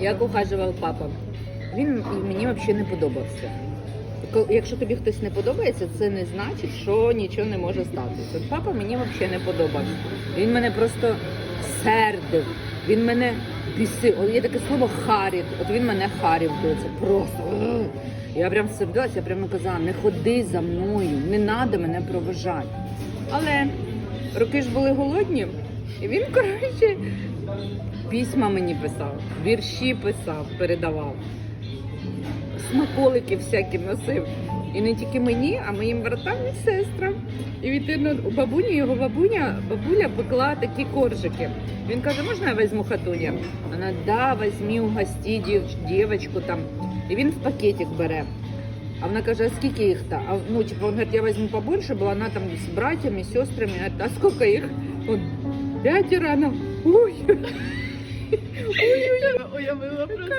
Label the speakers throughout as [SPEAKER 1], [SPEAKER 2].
[SPEAKER 1] Як ухажував папа? Він мені взагалі не подобався. Якщо тобі хтось не подобається, це не значить, що нічого не може статися. От папа мені взагалі не подобався. Він мене просто сердив. Він мене бісив. Є таке слово харів. От він мене харів. Це просто. Я прям сердилася, я прямо казала, не ходи за мною, не треба мене провожати. Але роки ж були голодні, і він, коротше, письма мені писав, вірші писав, передавав, смаколики всякі носив. І не тільки мені, а моїм братам і сестрам. І відповідно у бабуні його бабуня, бабуля пекла такі коржики. Він каже, можна я візьму хатуня? Вона да, візьмі, угості дів, дівочку там. І він в пакетик бере. А вона каже, а скільки їх то? А, ну, типа, он говорит, я возьму побольше, бо вона там з братьями, сестрами. А, сколько їх? Он, пятеро, она, ой,
[SPEAKER 2] Уявила просто.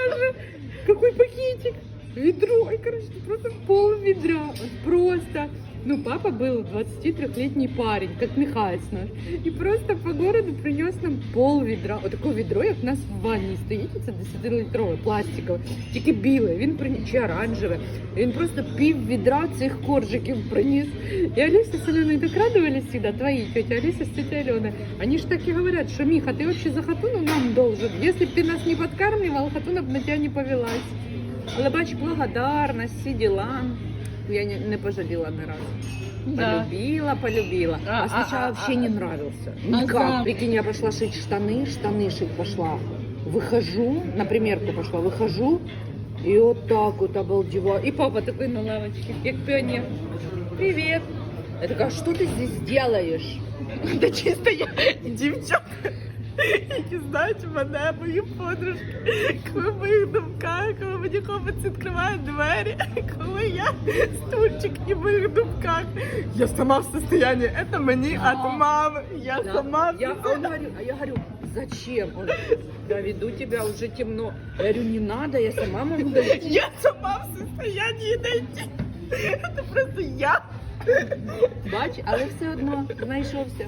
[SPEAKER 1] какой пакетик? Ведро, и, короче, просто пол ведра, просто. Ну, папа был 23-летний парень, как Михайлович наш. И просто по городу принес нам пол ведра. Вот такое ведро, як в нас в ванні стоїть, це 10-літрове, пластикове, тільки біле, він приніс, чи оранжеве. Він просто пів відра цих коржиків приніс. И Алиса с Аленой так радовались всегда, твои тетя Алиса с тетей Аленой. Они же так и говорят, что Миха, ты вообще за хатуну нам должен. Если бы ты нас не подкармливал, хатуна б на тебя не повелась. Але бач, благодарность, всі діла. Я не, не пожаліла ні разу.
[SPEAKER 2] Да.
[SPEAKER 1] Полюбила, полюбила. А,
[SPEAKER 2] А, а,
[SPEAKER 1] сначала
[SPEAKER 2] а,
[SPEAKER 1] вообще
[SPEAKER 2] а,
[SPEAKER 1] не
[SPEAKER 2] а.
[SPEAKER 1] нравился.
[SPEAKER 2] А
[SPEAKER 1] Никак.
[SPEAKER 2] да.
[SPEAKER 1] Прикинь, я пошла шить штаны, штаны шить пошла. Выхожу, на примерку пошла, выхожу, и вот так вот обалдеваю. И папа такой на лавочке, как пионер. Привет. Я такая, «А что ты здесь делаешь?
[SPEAKER 2] Та чисто я дівчата, Які знають мене, мої подружки, коли в моїх думках, коли мені хлопець відкриває двері, коли я стульчик і в моїх думках. Я сама в состоянии, это мені от мами, я
[SPEAKER 1] Да.
[SPEAKER 2] сама в
[SPEAKER 1] Я, а, он говорит, а я говорю, зачем? Он, я веду тебя, уже темно. Я говорю, не надо, я сама могу дойти.
[SPEAKER 2] Я сама в состоянии дойти. Это просто я.
[SPEAKER 1] Бач, але все одно знайшовся.